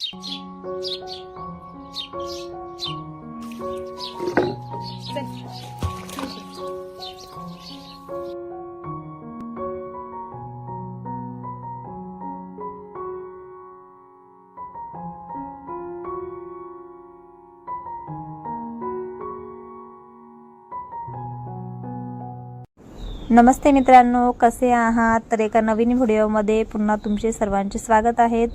네. 안 녕. नमस्ते मित्रांनो कसे आहात? तर एका नवीन व्हिडिओमध्ये पुन्हा तुमचे सर्वांचे स्वागत आहेत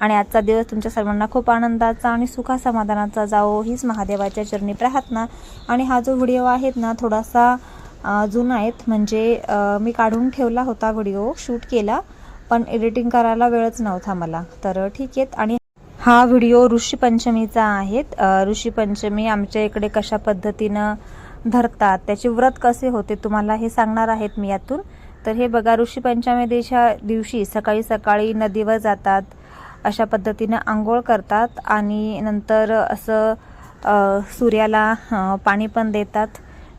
आणि आजचा दिवस तुमच्या सर्वांना खूप आनंदाचा आणि सुखा समाधानाचा जावो हीच महादेवाच्या चरणी प्रार्थना. आणि हा जो व्हिडिओ आहे ना थोडासा जुना आहेत म्हणजे मी काढून ठेवला होता व्हिडिओ शूट केला पण एडिटिंग करायला वेळच नव्हता मला. तर ठीक आहेत आणि हा व्हिडिओ ऋषीपंचमीचा आहे. ऋषीपंचमी आमच्या इकडे कशा पद्धतीनं धरतात. त्याचे व्रत कसे होते तुम्हाला हे सांगणार आहेत मी यातून. तर हे बघा ऋषीपंचमीच्या दिवशी सकाळी सकाळी नदीवर जातात. अशा पद्धतीनं आंघोळ करतात आणि नंतर असं सूर्याला पाणी पण देतात.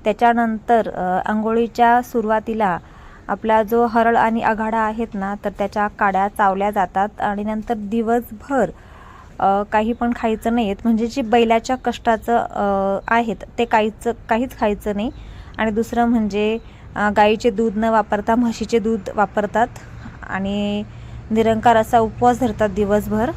त्याच्यानंतर आंघोळीच्या सुरुवातीला आपला जो हरळ आणि आघाडा आहेत ना तर त्याच्या काड्या चावल्या जातात आणि नंतर दिवसभर काही पण खायचं नाही आहेत म्हणजे जी बैलाच्या कष्टाचं आहेत ते काहीच काहीच खायचं नाही. आणि दुसरं म्हणजे गाईचे दूध न वापरता म्हशीचे दूध वापरतात. आणि निरंकार असा उपवास धरतात दिवसभर.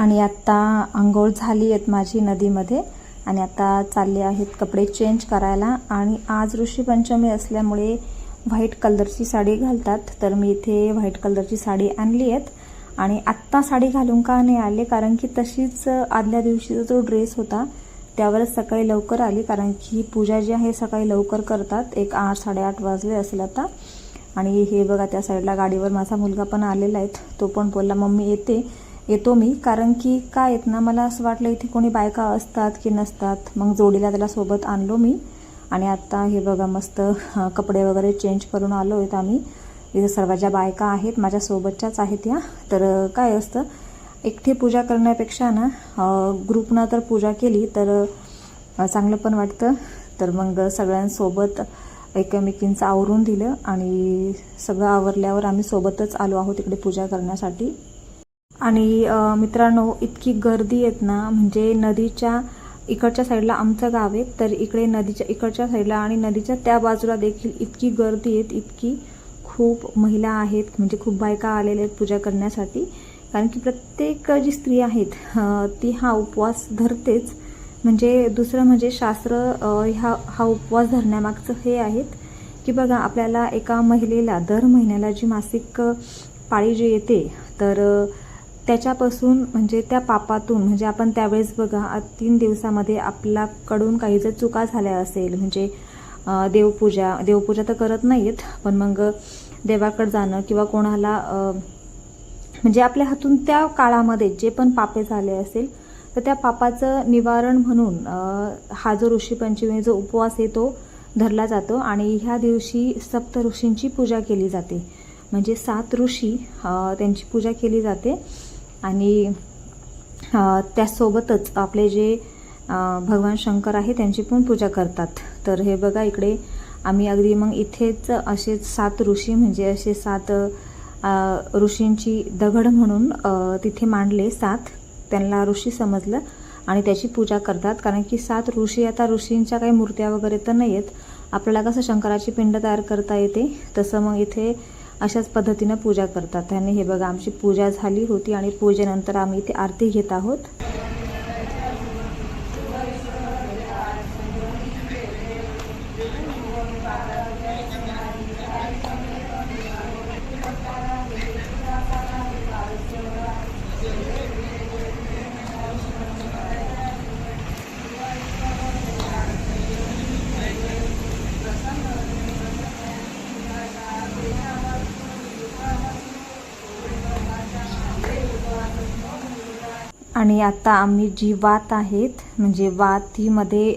आणि आत्ता आंघोळ झाली आहेत माझी नदीमध्ये आणि आता चालले आहेत कपडे चेंज करायला. आणि आज ऋषीपंचमी असल्यामुळे व्हाईट कलरची साडी घालतात. तर मी इथे व्हाईट कलरची साडी आणली आहेत. आणि आत्ता साडी घालून का नाही आले? कारण की तशीच आदल्या दिवशीचा जो ड्रेस होता त्यावरच सकाळी लवकर आली. कारण की पूजा जी आहे सकाळी लवकर करतात. एक आठ साडेआठ वाजले असेल आता. आणि हे बघा त्या साईडला गाडीवर माझा मुलगा पण आलेला आहे. तो पण बोलला मम्मी येते. येतो मी. कारण की काय आहेत ना मला असं वाटलं इथे कोणी बायका असतात की नसतात. मग जोडीला त्याला सोबत आणलो मी. आणि आत्ता हे बघा मस्त कपडे वगैरे चेंज करून आलो आहेत आम्ही. इथे सर्व ज्या बायका आहेत माझ्यासोबतच्याच आहेत या. तर काय असतं एकटी पूजा करण्यापेक्षा ना ग्रुपनं तर पूजा केली तर चांगलं पण वाटतं. तर मग सगळ्यांसोबत एकमेकींचं आवरून दिलं आणि सगळं आवरल्यावर आम्ही सोबतच आलो आहोत इकडे पूजा करण्यासाठी. आणि मित्रांनो इतकी गर्दी आहेत ना म्हणजे नदीच्या इकडच्या साईडला आमचं गाव आहे तर इकडे नदीच्या इकडच्या साईडला आणि नदीच्या त्या बाजूला देखील इतकी गर्दी आहेत इतकी खूप महिला आहेत म्हणजे खूप बायका आलेल्या आहेत पूजा करण्यासाठी. कारण की प्रत्येक जी स्त्री आहेत ती हा उपवास धरतेच. म्हणजे दुसरं म्हणजे शास्त्र ह्या हा उपवास धरण्यामागचं हे आहेत की बघा आपल्याला एका महिलेला दर महिन्याला जी मासिक पाळी जी येते तर त्याच्यापासून म्हणजे त्या पापातून म्हणजे आपण त्यावेळेस बघा तीन दिवसामध्ये आपल्याकडून काही जर चुका झाल्या असेल म्हणजे देवपूजा देवपूजा तर करत नाहीत पण मग देवाकडे जाणं किंवा कोणाला म्हणजे आपल्या हातून त्या काळामध्ये जे पण पापे झाले असेल तर त्या पापाचं निवारण म्हणून हा जो ऋषीपंचमी जो उपवास आहे तो धरला जातो आणि ह्या दिवशी सप्त ऋषींची पूजा केली जाते. म्हणजे सात ऋषी त्यांची पूजा केली जाते. आणि त्यासोबतच आपले जे भगवान शंकर आहे त्यांची पण पूजा करतात. तर हे बघा इकडे आम्ही अगदी मग इथेच असे सात ऋषी म्हणजे असे सात ऋषींची दगड म्हणून तिथे मांडले सात. त्यांना ऋषी समजलं आणि त्याची पूजा करतात. कारण की सात ऋषी आता ऋषींच्या काही मूर्त्या वगैरे तर नाही आहेत आपल्याला कसं शंकराची पिंड तयार करता येते. तसं मग इथे अशाच पद्धतीनं पूजा करतात. त्याने हे बघा आमची पूजा झाली होती आणि पूजेनंतर आम्ही इथे आरती घेत आहोत. आणि आता आम्ही जी वात आहेत म्हणजे वात हीमध्ये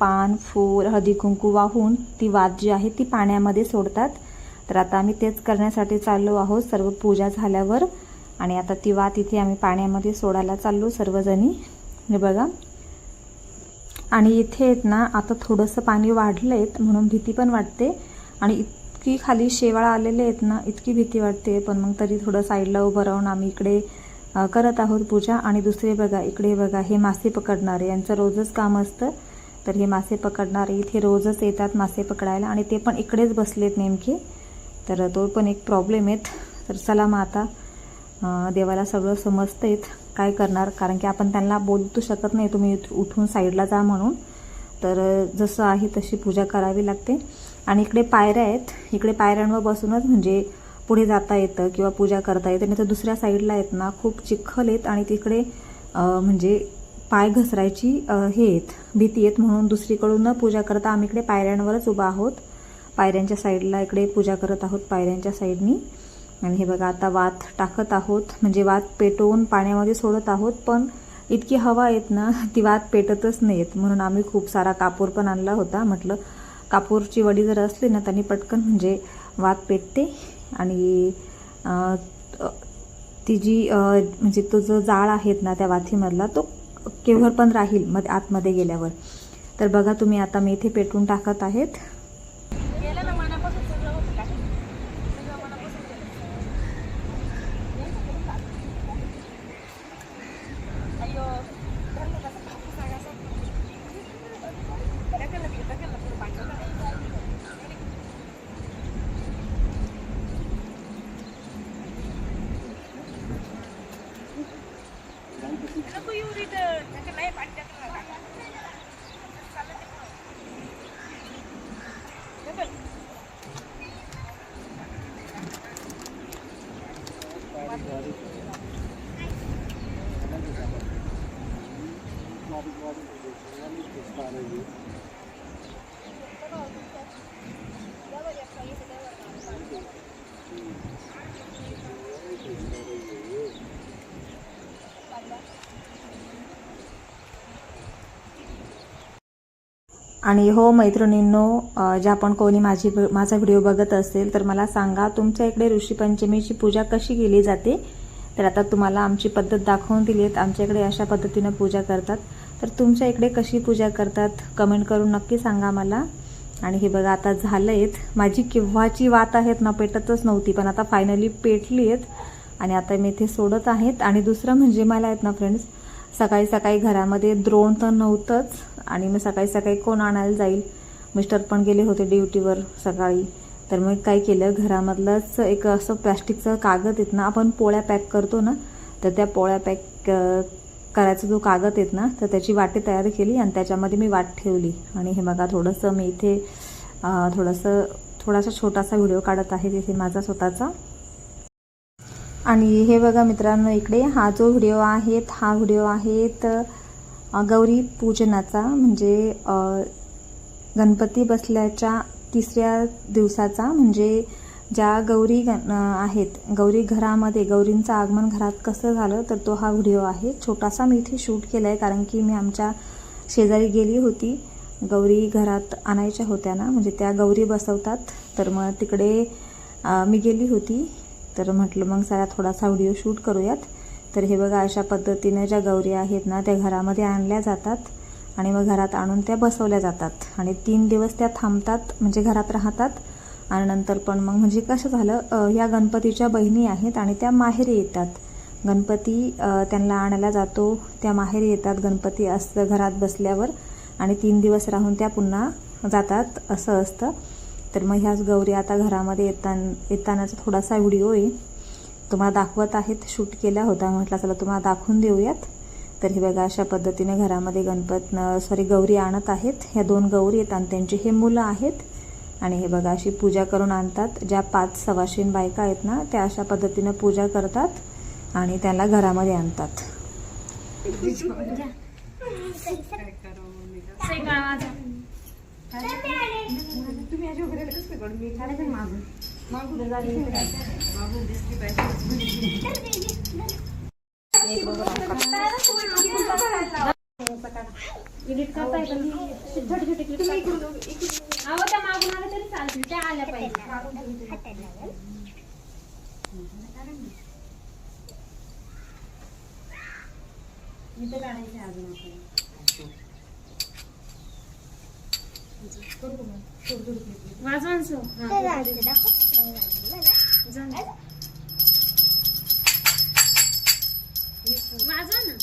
पान फूल हळदी कुंकू वाहून ती वात जी आहे ती पाण्यामध्ये सोडतात. तर आता आम्ही तेच करण्यासाठी चाललो आहोत सर्व पूजा झाल्यावर. आणि आता ती वात इथे आम्ही पाण्यामध्ये सोडायला चाललो सर्वजणी. हे बघा. आणि इथे आहेत ना आता थोडंसं पाणी वाढलं आहेत म्हणून भीती पण वाटते. आणि इतकी खाली शेवाळा आलेले आहेत ना इतकी भीती वाटते. पण मग तरी थोडं साईडला उभं राहून आम्ही इकडे करत आहोत पूजा. आणि दुसरे बघा इकडे बघा हे मासे पकडणारे. यांचं रोजच काम असतं. तर हे मासे पकडणारे इथे रोजच येतात मासे पकडायला. आणि ते पण इकडेच बसलेत नेमके. तर तो पण एक प्रॉब्लेम आहेत. तर चला मग आता देवाला सगळं समजतं काय करणार. कारण की आपण त्यांना बोलू शकत नाही. तुम्ही उठ- उठून साईडला जा म्हणून. तर जसं आहे तशी पूजा करावी लागते. आणि इकडे पायऱ्या आहेत. इकडे पायऱ्यांवर बसूनच म्हणजे पुढे जाता येतं किंवा पूजा करता येते. नाही तर दुसऱ्या साईडला आहेत ना खूप चिखल आहेत आणि तिकडे म्हणजे पाय घसरायची हे आहेत भीती आहेत म्हणून दुसरीकडून न पूजा करता आम्ही इकडे पायऱ्यांवरच उभा आहोत. पायऱ्यांच्या साईडला इकडे पूजा करत आहोत पायऱ्यांच्या साईडनी. आणि हे बघा आता वात टाकत आहोत म्हणजे वात पेटवून पाण्यामध्ये सोडत आहोत पण इतकी हवा येत ना ती वात पेटतच नाही म्हणून आम्ही खूप सारा कापूर पण आणला होता. म्हटलं कापूरची वडी जर असली ना त्यांनी पटकन म्हणजे वात पेटते. आणि ती जी म्हणजे तो जो जाळ आहेत ना त्या वाथीमधला तो केव्हर पण राहील मध्ये आतमध्ये गेल्यावर. तर बघा तुम्ही आता मी इथे पेटवून टाकत आहेत गेलं ना मनापासून सगळं होतं का सगळं मनापासून केलं अय्यो धरलं कसं कापूस सांगायचं ढकललं तिकडे ढकललं पुढं पाणी नको येऊ तिथं ढकललं आहे पाणी ढकललं टाका. चाललं ते पुढं. ढकल. आणि हो मैत्रिणींनो अ, ज्या पण कोणी माझी माझा व्हिडिओ बघत असेल तर मला सांगा तुमच्या इकडे ऋषीपंचमीची पूजा कशी केली जाते? तर आता तुम्हाला आमची पद्धत दाखवून दिली आहेत. आमच्या इकडे अशा पद्धतीनं पूजा करतात. तर तुमच्या इकडे कशी पूजा करतात कमेंट करून नक्की सांगा मला. आणि हे बघा आता झालं आहेत माझी केव्हाची वात आहेत ना पेटतच नव्हती पण आता फायनली पेटली आहेत आणि आता मी इथे सोडत आहेत. आणि दुसरं म्हणजे मला आहेत ना फ्रेंड्स सकाळी सकाळी घरामध्ये द्रोण तर नव्हतंच. आणि मग सकाळी सकाळी कोण आणायला जाईल? मिस्टर पण गेले होते ड्युटीवर सकाळी. तर मग काय केलं? घरामधलंच एक असं प्लॅस्टिकचं कागद येत ना आपण पोळ्या पॅक करतो ना तर त्या पोळ्या पॅक करायचा जो कागद येत ना तर त्याची वाटी तयार केली आणि त्याच्यामध्ये मी वाट ठेवली. आणि हे बघा थोडंसं मी इथे थोडंसं थोडासा छोटासा व्हिडिओ काढत आहे तिथे माझा स्वतःचा. आणि हे बघा मित्रांनो इकडे हा जो व्हिडिओ आहे हा व्हिडिओ आहे तर गौरी पूजनाचा म्हणजे गणपती बसल्याच्या तिसऱ्या दिवसाचा म्हणजे ज्या गौरी आहेत गौरी घरामध्ये गौरींचं आगमन घरात कसं झालं तर तो हा व्हिडिओ आहे. छोटासा मी इथे शूट केला आहे कारण की मी आमच्या शेजारी गेली होती. गौरी घरात आणायच्या होत्या ना म्हणजे त्या गौरी बसवतात. तर मग तिकडे मी गेली होती. तर म्हटलं मग सारा थोडासा व्हिडिओ शूट करूयात. तर हे बघा अशा पद्धतीने ज्या गौरी आहेत ना त्या घरामध्ये आणल्या जातात आणि मग घरात आणून त्या बसवल्या जातात. आणि तीन दिवस त्या थांबतात म्हणजे घरात राहतात. आणि नंतर पण मग म्हणजे कसं झालं ह्या गणपतीच्या बहिणी आहेत आणि त्या माहेरी येतात. गणपती त्यांना आणायला जातो. त्या माहेरी येतात गणपती असतं घरात बसल्यावर आणि तीन दिवस राहून त्या पुन्हा जातात असं असतं. तर मग ह्याच गौरी आता घरामध्ये येताना येतानाचा थोडासा व्हिडिओ आहे. तुम्हाला दाखवत आहेत शूट केला होता. म्हटलं चला तुम्हाला दाखवून देऊयात. तर हे बघा अशा पद्धतीने घरामध्ये गणपत सॉरी गौरी आणत आहेत. ह्या दोन गौरी आहेत आणि त्यांची हे मुलं आहेत. आणि हे बघा अशी पूजा करून आणतात. ज्या पाच सवाशीन बायका आहेत ना त्या अशा पद्धतीनं पूजा करतात आणि त्याला घरामध्ये आणतात. तुम्ही मागून एडिट छोटे छोटे क्लिप وازن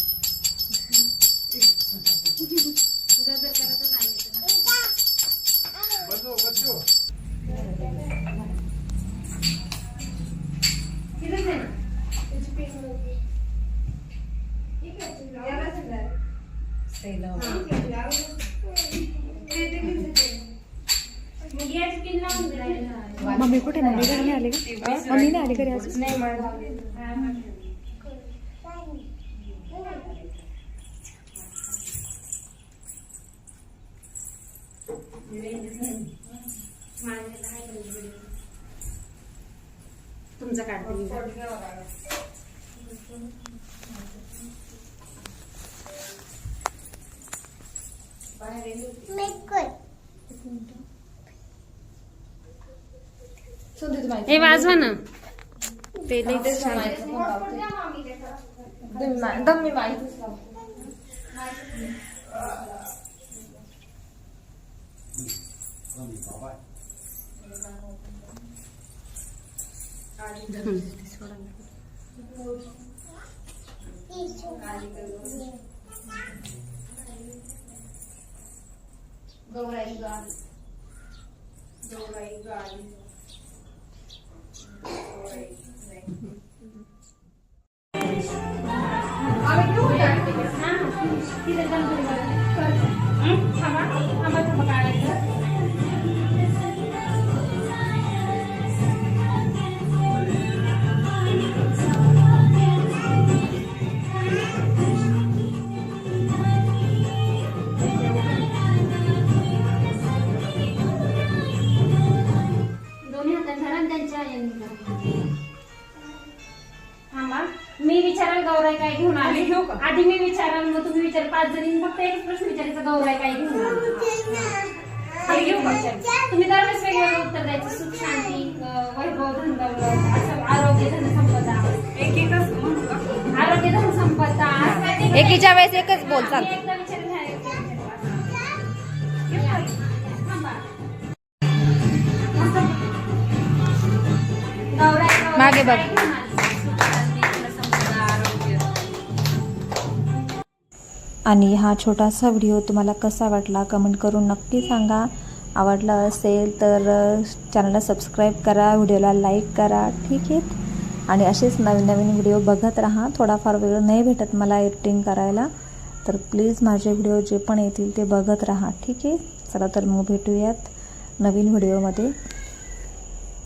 आली घरी अजून. तुमचं काढते मी हे वाजवा ना. ते लई छान आहे. तिथे गणपती बाप्पा. हं? थांबा थांबा थांबा काढायचं दोन्ही जणी फक्त एक प्रश्न विचारायचा गौराई काय घेऊन हे घेऊ? तुम्ही दरवेळेस वेगवेगळं उत्तर द्यायचं सुख शांती वैभव धन दौलत असं आरोग्य धन संपदा एक एकच? आरोग्य धन संपदा एकीच्या वेळेस एकच बोल चाल मी एकदा विचारेल, ह्या एकदा विचारेल. या. थांबा. मस्त. गौराई, गौराई मागे बघ. आणि हा छोटासा व्हिडिओ तुम्हाला कसा वाटला कमेंट करून नक्की सांगा. आवडला असेल तर चॅनलला सबस्क्राईब करा व्हिडिओला लाईक करा ठीक आहे. आणि असेच नवीन नवीन व्हिडिओ बघत राहा. थोडाफार वेळ नाही भेटत मला एडिटिंग करायला तर प्लीज माझे व्हिडिओ जे पण येतील ते बघत राहा ठीक आहे. चला तर मग भेटूयात नवीन व्हिडिओमध्ये.